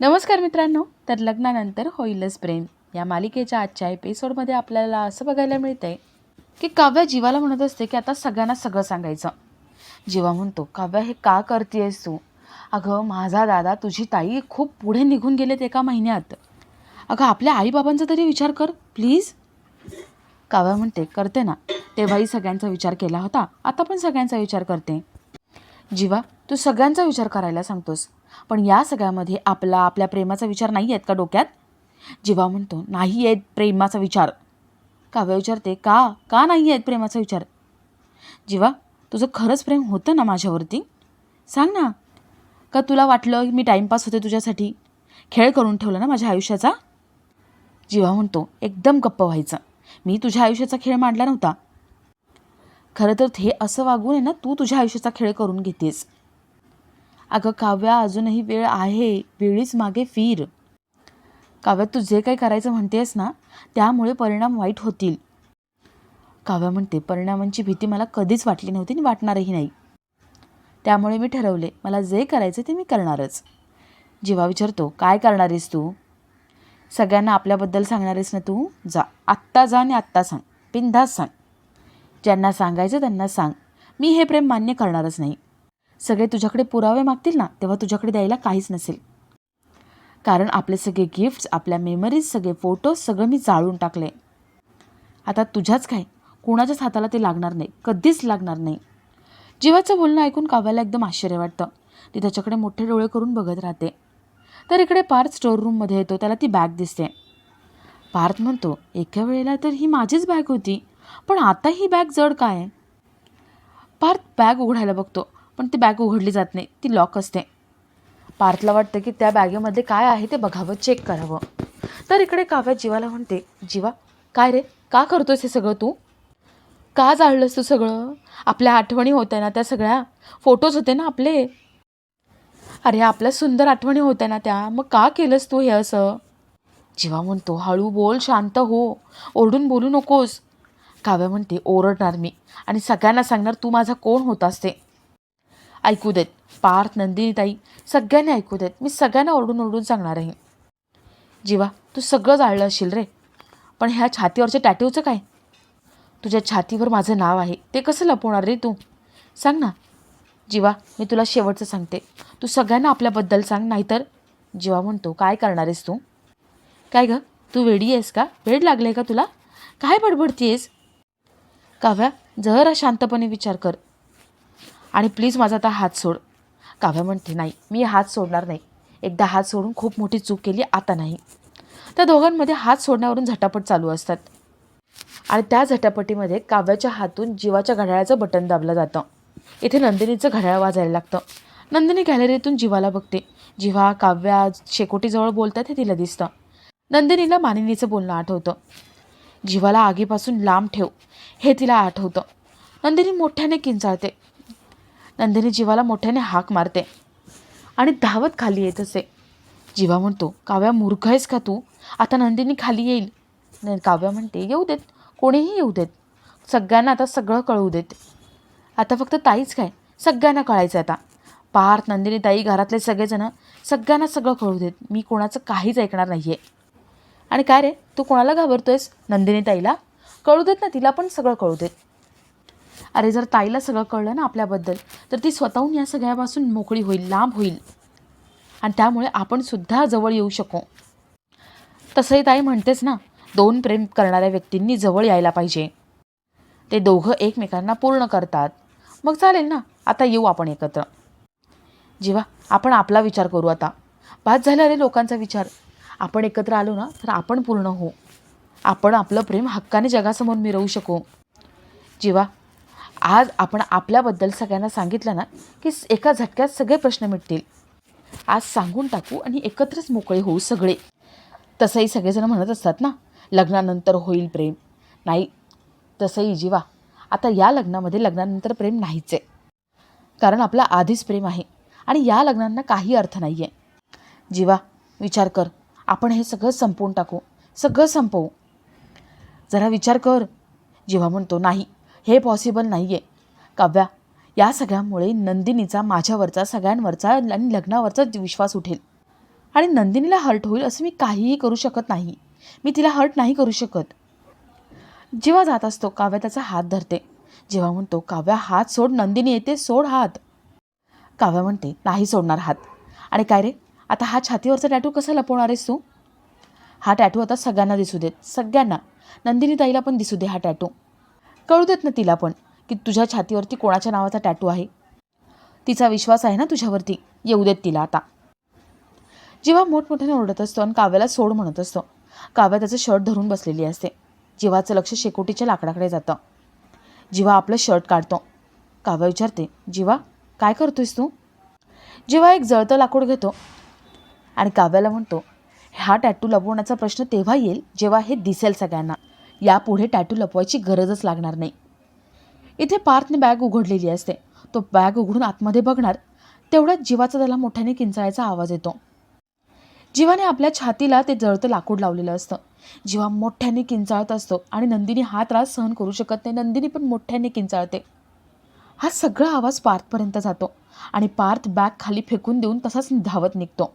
नमस्कार मित्रांनो तर लग्नानंतर होईलच प्रेम. या मालिकेच्या आजच्या एपिसोडमध्ये आपल्याला असं बघायला मिळतंय की काव्या जीवाला म्हणत असते की आता सगळ्यांना सगळं सांगायचं. जीवा म्हणतो काव्या हे का करतेयस तू? अगं माझा दादा तुझी ताई खूप पुढे निघून गेलेत एका महिन्यात. अगं आपल्या आईबाबांचा तरी विचार कर प्लीज काव्या म्हणते करते ना. तेव्हाही सगळ्यांचा विचार केला होता आता पण सगळ्यांचा विचार करते. जीवा तू सगळ्यांचा विचार करायला सांगतोस. पण या सगळ्यामध्ये आपला आपल्या प्रेमाचा विचार नाही आहेत का डोक्यात? जीवा म्हणतो नाही आहेत प्रेमाचा विचार. काव्य विचारते का? का नाही आहेत प्रेमाचा विचार? जीवा तुझं खरंच प्रेम होतं ना माझ्यावरती? सांग ना. का तुला वाटलं मी टाईमपास होते तुझ्यासाठी? खेळ करून ठेवला ना माझ्या आयुष्याचा? जीवा म्हणतो एकदम गप्प व्हायचं. मी तुझ्या आयुष्याचा खेळ मांडला नव्हता. खरं तर हे असं वागून आहे ना तू तुझ्या आयुष्याचा खेळ करून घेतेस. अगं काव्या अजूनही वेळ आहे. वेळीच मागे फिर. काव्या तू जे काही करायचं म्हणतेस ना त्यामुळे परिणाम वाईट होतील. काव्या म्हणते परिणामांची भीती मला कधीच वाटली नव्हती आणि वाटणारही नाही. त्यामुळे मी ठरवले मला जे करायचं ते मी करणारच. जेव्हा विचारतो काय करणारीस तू? सगळ्यांना आपल्याबद्दल सांगणारीस ना तू? जा. आत्ता जा आणि आत्ता सांग. बिनधास्त सांग. ज्यांना सांगायचं त्यांना सांग. मी हे प्रेम मान्य करणारच नाही. सगळे तुझ्याकडे पुरावे मागतील ना तेव्हा तुझ्याकडे द्यायला काहीच नसेल. कारण आपले सगळे गिफ्ट्स आपल्या मेमरीज सगळे फोटोज सगळं मी जाळून टाकले. आता तुझ्याच काय? कुणाच्याच हाताला ते लागणार नाही. कधीच लागणार नाही. जीवाचं बोलणं ऐकून काव्याला एकदम आश्चर्य वाटतं. ती त्याच्याकडे मोठे डोळे करून बघत राहते. तर इकडे पार्थ स्टोर रूममध्ये येतो त्याला ती बॅग दिसते. पार्थ म्हणतो एका वेळेला तर ही माझीच बॅग होती. पण आता ही बॅग जड काय? पार्थ बॅग उघडायला बघतो पण ती बॅग उघडली जात नाही ती लॉक असते. पार्थला वाटतं की त्या बॅगेमध्ये काय आहे ते बघावं चेक करावं. तर इकडे काव्या जीवाला म्हणते जीवा काय रे? का करतोयस हे सगळं तू? का जाळलंस तू सगळं? आपल्या आठवणी होत्या ना त्या सगळ्या? फोटोज होते ना आपले? अरे आपल्या सुंदर आठवणी होत्या ना त्या मग का केलंस तू हे असं? जीवा म्हणतो हळू बोल शांत हो. ओरडून बोलू नकोस. काव्य म्हणते ओरडणार मी. आणि सगळ्यांना सांगणार तू माझा कोण होतास ते ऐकू देत. पार्थ नंदिनीताई सगळ्यांनी ऐकू देत. मी सगळ्यांना ओरडून ओरडून सांगणार आहे. जीवा तू सगळं जाळलं असशील रे. पण ह्या छातीवरच्या टॅटूचं काय? तुझ्या छातीवर माझं नाव आहे. ते कसं लपवणार रे तू? सांग ना. जीवा मी तुला शेवटचं सांगते. तू सगळ्यांना आपल्याबद्दल सांग नाहीतर जीवा म्हणतो काय करणार आहेस तू? काय गं? तू वेडी आहेस का? वेड लागले का तुला? काय बडबडती आहेस काव्या जरा शांतपणे विचार कर. आणि प्लीज माझा आता हात सोड. काव्या म्हणते नाही मी हात सोडणार नाही. एकदा हात सोडून खूप मोठी चूक केली आता नाही. त्या दोघांमध्ये हात सोडण्यावरून झटापट चालू असतात. आणि त्या झटापटीमध्ये काव्याच्या हातून जीवाच्या घड्याळाचं बटन दाबलं जातं. इथे नंदिनीचं घड्याळ वाजायला लागतं. नंदिनी गॅलरीतून जीवाला बघते. जीवा काव्या शेकोटीजवळ बोलतात हे तिला दिसतं. नंदिनीला मानिनीचं बोलणं आठवतं. जीवाला आगीपासून लांब ठेव. हे तिला आठवतं. नंदिनी मोठ्याने किंचाळते. नंदिनी जीवाला मोठ्याने हाक मारते. आणि धावत खाली येत असे. जीवा म्हणतो काव्या मूर्ख आहेस का तू? आता नंदिनी खाली येईल. काव्या म्हणते येऊ देत. कोणीही येऊ देत. सगळ्यांना आता सगळं कळवू देत. आता फक्त ताईच काय? सगळ्यांना कळायचं आता. पार्थ नंदिनी ताई घरातले सगळेजणं सगळ्यांना सगळं कळू देत. मी कोणाचं काहीच ऐकणार नाही आहे आणि काय रे तू कोणाला घाबरतोयस? नंदिनी ताईला? कळू देत ना तिला पण सगळं कळू देत. अरे जर ताईला सगळं कळलं ना आपल्याबद्दल तर ती स्वतःहून या सगळ्यापासून मोकळी होईल लांब होईल. आणि त्यामुळे आपण सुद्धा जवळ येऊ शकू. तसंही ताई म्हणतेच ना दोन प्रेम करणाऱ्या व्यक्तींनी जवळ यायला पाहिजे. ते दोघं एकमेकांना पूर्ण करतात. मग चालेल ना आता येऊ आपण एकत्र. जेव्हा आपण आपला विचार करू आता. बाद झाला रे लोकांचा विचार. आपण एकत्र आलो ना तर आपण पूर्ण होऊ. आपण आपलं प्रेम हक्काने जगासमोर मिरवू शकू. जेव्हा आज आपण आपल्याबद्दल सगळ्यांना सांगितलं ना की एका झटक्यात सगळे प्रश्न मिटतील. आज सांगून टाकू आणि एकत्रच मोकळे होऊ सगळे. तसंही सगळेजण म्हणत असतात ना लग्नानंतर होईल प्रेम. नाही तसंही जीवा आता या लग्नामध्ये लग्नानंतर प्रेम नाहीच आहे. कारण आपला आधीच प्रेम आहे आणि या लग्नांना काही अर्थ नाही आहे जीवा विचार कर. आपण हे सगळं संपवून टाकू. सगळं संपवू. जरा विचार कर. जेव्हा म्हणतो नाही हे पॉसिबल नाही आहे काव्या या सगळ्यामुळे नंदिनीचा माझ्यावरचा सगळ्यांवरचा आणि लग्नावरचा विश्वास उठेल. आणि नंदिनीला हर्ट होईल असं मी काहीही करू शकत नाही. मी तिला हर्ट नाही करू शकत. जेव्हा जात असतो काव्या त्याचा हात धरते. जेव्हा म्हणतो काव्या हात सोड नंदिनी येते सोड हात. काव्या म्हणते नाही सोडणार हात. आणि काय रे? आता हा छातीवरचा टॅटू कसा लपवणार आहेस तू? हा टॅटू आता सगळ्यांना दिसू देत सगळ्यांना. नंदिनी ताईला पण दिसू दे हा टॅटू कळू देत ना तिला पण की तुझ्या छातीवरती कोणाच्या नावाचा टॅटू आहे? तिचा विश्वास आहे ना तुझ्यावरती? येऊ देत तिला आता. जेव्हा मोठमोठ्याने ओरडत असतो आणि काव्याला सोड म्हणत असतो काव्या त्याचं शर्ट धरून बसलेली असते. जीवाचं लक्ष शेकोटीच्या लाकडाकडे जातं जीवा आपलं शर्ट काढतो. काव्या विचारते जीवा काय करतोयस तू? जेव्हा एक जळतं लाकूड घेतो आणि काव्याला म्हणतो हा टॅटू लपवण्याचा प्रश्न तेव्हा येईल जेव्हा हे दिसेल सगळ्यांना. यापुढे टॅटू लपवायची गरजच लागणार नाही. इथे पार्थने बॅग उघडलेली असते. तो बॅग उघडून आतमध्ये बघणार तेवढ्याच जीवाचा त्याला मोठ्याने किंचाळायचा आवाज येतो. जीवाने आपल्या छातीला ते जळतं लाकूड लावलेलं असतं. जीवा मोठ्याने किंचाळत असतो आणि नंदिनी हा त्रास सहन करू शकत नाही. नंदिनी पण मोठ्याने किंचाळते. हा सगळा आवाज पार्थपर्यंत जातो आणि पार्थ बॅग खाली फेकून देऊन तसाच धावत निघतो.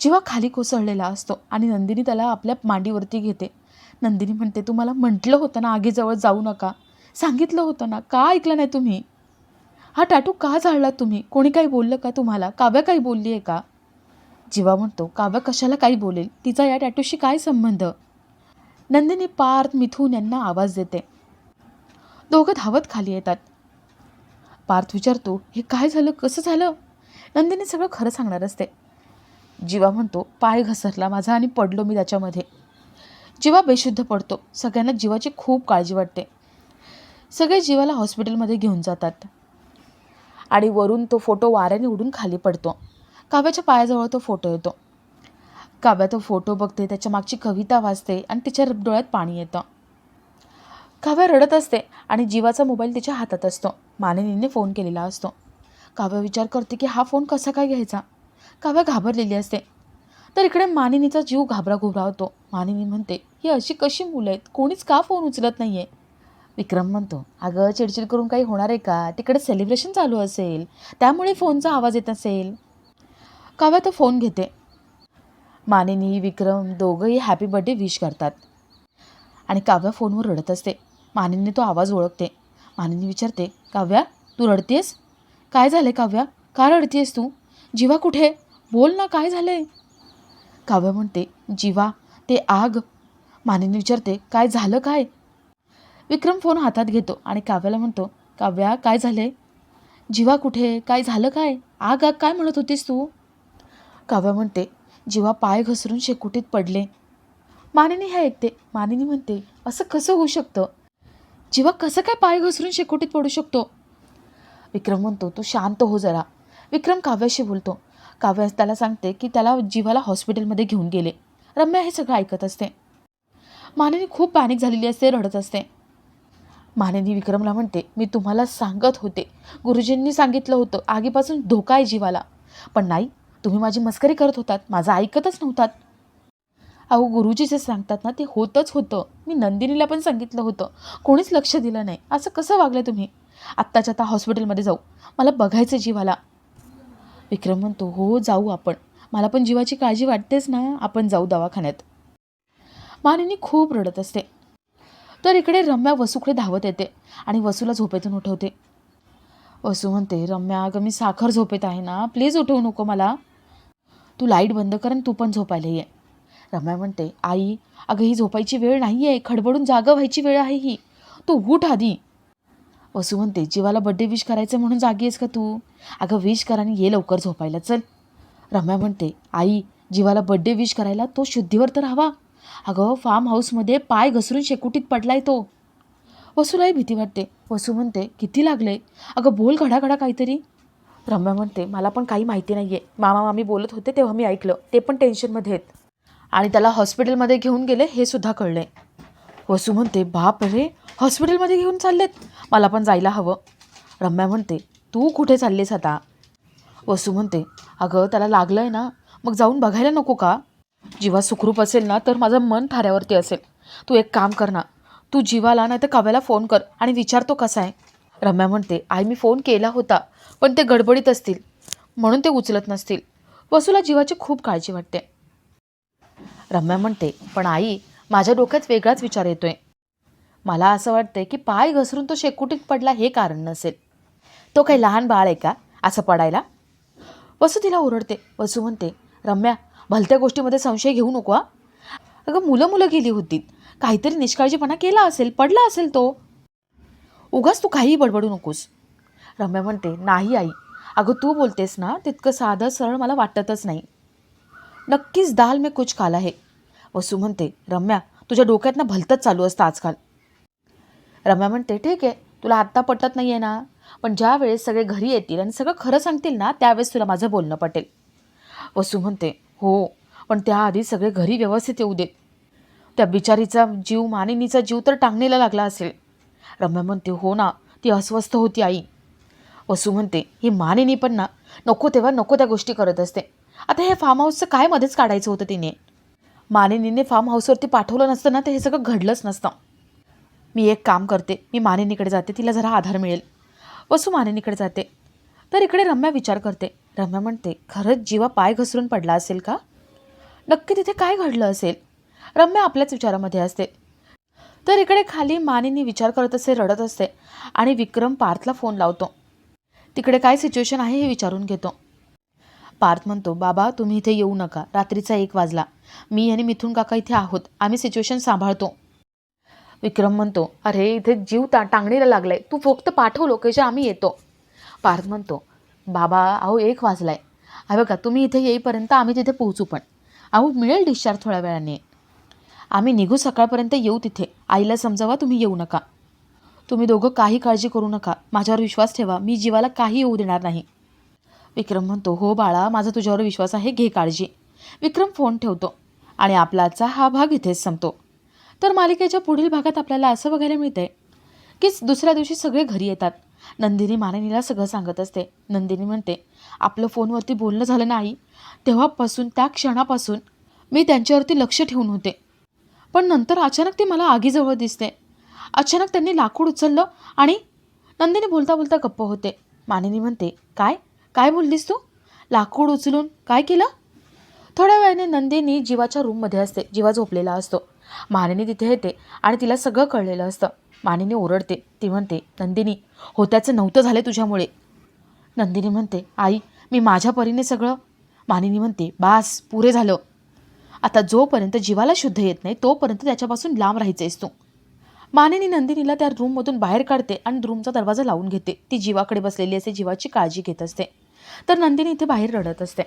जेव्हा खाली कोसळलेला असतो आणि नंदिनी त्याला आपल्या मांडीवरती घेते. नंदिनी म्हणते तुम्हाला म्हटलं होतं ना आगीजवळ जाऊ नका. सांगितलं होतं ना. का ऐकलं नाही तुम्ही? हा टॅटू का झाडला तुम्ही? कोणी काही बोललं का तुम्हाला? काव्या काही बोलली आहे का? जीवा म्हणतो काव्या कशाला काही बोलेल? तिचा या टॅटूशी काय संबंध? नंदिनी पार्थ मिथून यांना आवाज देते. दोघं धावत खाली येतात. पार्थ विचारतो हे काय झालं? कसं झालं? नंदिनी सगळं खरं सांगणार असते. जीवा म्हणतो पाय घसरला माझा आणि पडलो मी त्याच्यामध्ये. जीवा बेशुद्ध पडतो. सगळ्यांना जीवाची खूप काळजी वाटते. सगळे जीवाला हॉस्पिटलमध्ये घेऊन जातात. आणि वरून तो फोटो वाऱ्याने उडून खाली पडतो. काव्याच्या पायाजवळ तो फोटो येतो. काव्या तो फोटो बघते त्याच्या मागची कविता वाचते आणि तिच्या डोळ्यात पाणी येतं. काव्या रडत असते आणि जीवाचा मोबाईल तिच्या हातात असतो. मानिनीने फोन केलेला असतो. काव्या विचार करते की हा फोन कसा काय घ्यायचा? काव्या घाबरलेली असते. तर इकडे मानिनीचा जीव घाबरा घुबरा होतो. मानिनी म्हणते ही अशी कशी मुलं आहेत? कोणीच का फोन उचलत नाही आहे विक्रम म्हणतो अगं चिडचिड करून काही होणार आहे का? तिकडे सेलिब्रेशन चालू असेल. त्यामुळे फोनचा आवाज येत असेल. काव्या तो फोन घेते. मानिनी विक्रम दोघंही हॅपी बर्थडे विश करतात. आणि काव्या फोनवर रडत असते. मानिनीने तो आवाज ओळखते. मानिनी विचारते काव्या तू रडतेस? काय झालं काव्या? का रडतेस तू? जीवा कुठे? बोल ना काय झालंय? काव्य म्हणते जीवा ते आग. मानेने विचारते काय झालं काय? विक्रम फोन हातात घेतो आणि काव्याला म्हणतो काव्या काय झाले जीवा कुठे? काय झालं काय? आग आग काय म्हणत होतीस तू? काव्या म्हणते जीवा पाय घसरून शेकोटीत पडले. मानिनी हे ऐकते. मानिनी म्हणते असं कसं होऊ शकतं? जीवा कसं काय पाय घसरून शेकोटीत पडू शकतो? विक्रम म्हणतो तू शांत हो जरा. विक्रम काव्याशी बोलतो काव्या त्याला सांगते की त्याला जीवाला हॉस्पिटलमध्ये घेऊन गेले. रम्या हे सगळं ऐकत असते. मानेनी खूप पॅनिक झालेली असते रडत असते. मानेनी विक्रमला म्हणते मी तुम्हाला सांगत होते. गुरुजींनी सांगितलं होतं आगीपासून धोका आहे जीवाला. पण नाही तुम्ही माझी मस्करी करत होतात माझं ऐकतच नव्हतात. अहो गुरुजी जे सांगतात ना ते होतच होतं. मी नंदिनीला पण सांगितलं होतं. कोणीच लक्ष दिलं नाही. असं कसं वागलं तुम्ही? आत्ताच्या आता हॉस्पिटलमध्ये जाऊ. मला बघायचं जीवाला. विक्रम म्हणतो हो जाऊ आपण. मला पण जीवाची काळजी वाटतेच ना आपण जाऊ दवाखान्यात. मानिनी खूप रडत असते. तर इकडे रम्या वसूकडे धावत येते आणि वसूला झोपेतून उठवते. वसू म्हणते रम्या अगं मी साखर झोपेत आहे ना प्लीज उठवू नको मला. तू लाइट बंद कर आणि तू पण झोपायला ये. रम्या म्हणते आई अगं ही झोपायची वेळ नाही आहे खडबडून जागं व्हायची वेळ आहे ही. तू उठ आधी. वसू म्हणते जीवाला बड्डे विश करायचं म्हणून जागी आहेस का तू? अगं विश कर आणि ये लवकर झोपायला चल. रम्या म्हणते आई जीवाला बड्डे विश करायला तो शुद्धीवर तर हवा. अगं फार्म हाऊसमध्ये पाय घसरून शेकोटीत पडलाय तो. वसूलाही भीती वाटते. वसू म्हणते किती लागले अगं बोल घडा घडा काहीतरी. रम्या म्हणते मला पण काही माहिती नाही आहे मामा मामी बोलत होते तेव्हा मी ऐकलं. ते पण टेन्शनमध्ये आहेत. आणि त्याला हॉस्पिटलमध्ये घेऊन गेले हे सुद्धा कळले वसू म्हणते बाप रे हॉस्पिटलमध्ये घेऊन चाललेत. मला पण जायला हवं. रम्या म्हणते तू कुठे चाललीस आता? वसू म्हणते अगं त्याला लागलं आहे ना मग जाऊन बघायला नको का? जीवा सुखरूप असेल ना तर माझं मन थाऱ्यावरती असेल. तू एक काम कर ना तू जीवाला नाही तर काव्याला फोन कर आणि विचारतो कसा आहे. रम्या म्हणते आई मी फोन केला होता पण ते गडबडीत असतील म्हणून ते उचलत नसतील. वसूला जीवाची खूप काळजी वाटते. रम्या म्हणते पण आई माझ्या डोक्यात वेगळाच विचार येतोय. मला असं वाटतंय की पाय घसरून तो शेकुटीत पडला हे कारण नसेल. तो काही लहान बाळ आहे का? असं पडायला? वसू तिला ओरडते. वसू म्हणते रम्या भलत्या गोष्टीमध्ये संशय घेऊ नको हा. अगं मुलं मुलं गेली होती. काहीतरी निष्काळजीपणा केला असेल पडला असेल तो. उगाच तू काहीही बडबडू नकोस. रम्या म्हणते नाही आई. अगं तू बोलतेस ना तितकं साधं सरळ मला वाटतच नाही. नक्कीच दाल में कुछ खाला आहे वसू म्हणते रम्या तुझ्या डोक्यात ना भलतंच चालू असतं आजकाल. रम्या म्हणते ठीक आहे तुला आत्ता पटत नाही आहे ना पण ज्या वेळेस सगळे घरी येतील आणि सगळं खरं सांगतील ना त्यावेळेस तुला माझं बोलणं पटेल. वसू म्हणते हो पण त्याआधी सगळे घरी व्यवस्थित येऊ देत. त्या बिचारीचा जीव मानिनीचा जीव तर टांगणीला लागला असेल. रम्या म्हणते हो ना ती अस्वस्थ होती आई. वसू म्हणते ही मानिनी पण ना नको तेव्हा नको त्या गोष्टी करत असते. आता हे फार्म हाऊसचं काय मध्येच काढायचं होतं तिने? मानिनीने फार्म हाऊसवरती पाठवलं नसतं ना तर हे सगळं घडलंच नसतं. मी एक काम करते मी मानिनीकडे जाते तिला जरा आधार मिळेल. वसू मानिनीकडे जाते. तर इकडे रम्या विचार करते. रम्या म्हणते खरंच जीवा पाय घसरून पडला असेल का? नक्की तिथे काय घडलं असेल? रम्या आपल्याच विचारामध्ये असते. तर इकडे खाली मानिनी विचार करत असते रडत असते आणि विक्रम पार्थला फोन लावतो. तिकडे काय सिच्युएशन आहे हे विचारून घेतो. पार्थ म्हणतो बाबा तुम्ही इथे येऊ नका. रात्रीचा एक वाजला. मी आणि मिथून काका इथे आहोत. आम्ही सिच्युएशन सांभाळतो. विक्रम म्हणतो अरे इथे जीव ता टांगणीला लागलाय. तू फक्त पाठव लोकेशन आम्ही येतो. पार्थ म्हणतो बाबा अहो एक वाजलाय. आहे बघा तुम्ही इथे येईपर्यंत आम्ही तिथे पोहोचू पण. अहो मिळेल डिस्चार्ज थोड्या वेळाने. आम्ही निघू सकाळपर्यंत येऊ तिथे. आईला समजावा तुम्ही येऊ नका. तुम्ही दोघं काही काळजी करू नका. माझ्यावर विश्वास ठेवा. मी जीवाला काही येऊ देणार नाही. विक्रम म्हणतो हो बाळा माझा तुझ्यावर विश्वास आहे घे काळजी. विक्रम फोन ठेवतो आणि आपलाचा हा भाग इथेच संपतो. तर मालिकेच्या पुढील भागात आपल्याला असं बघायला मिळतंय की दुसऱ्या दिवशी सगळे घरी येतात. नंदिनी मानिनीला सगळं सांगत असते. नंदिनी म्हणते आपलं फोनवरती बोलणं झालं नाही. तेव्हापासून त्या क्षणापासून मी त्यांच्यावरती लक्ष ठेवून होते. पण नंतर अचानक ती मला आगीजवळ दिसते. अचानक त्यांनी लाकूड उचललं आणि नंदिनी बोलता बोलता गप्प होते. मानिनी म्हणते काय? काय बोललीस तू? लाकूड उचलून काय केलं? थोड्या वेळाने नंदिनी जीवाच्या रूममध्ये असते. जीवा झोपलेला असतो. मानिनी तिथे येते आणि तिला सगळं कळलेलं असतं. मानिनी ओरडते. ती म्हणते नंदिनी होत्याचं नव्हतं झालं तुझ्यामुळे. नंदिनी म्हणते आई मी माझ्या परीने सगळं. मानिनी म्हणते बास पुरे झालं. आता जोपर्यंत जीवाला शुद्ध येत नाही तोपर्यंत त्याच्यापासून लांब राहायचंयस तू. मानिनी नंदिनीला त्या रूममधून बाहेर काढते आणि रूमचा दरवाजा लावून घेते. ती जीवाकडे बसलेली असते जीवाची काळजी घेत असते. तर नंदिनी इथे बाहेर रडत असते.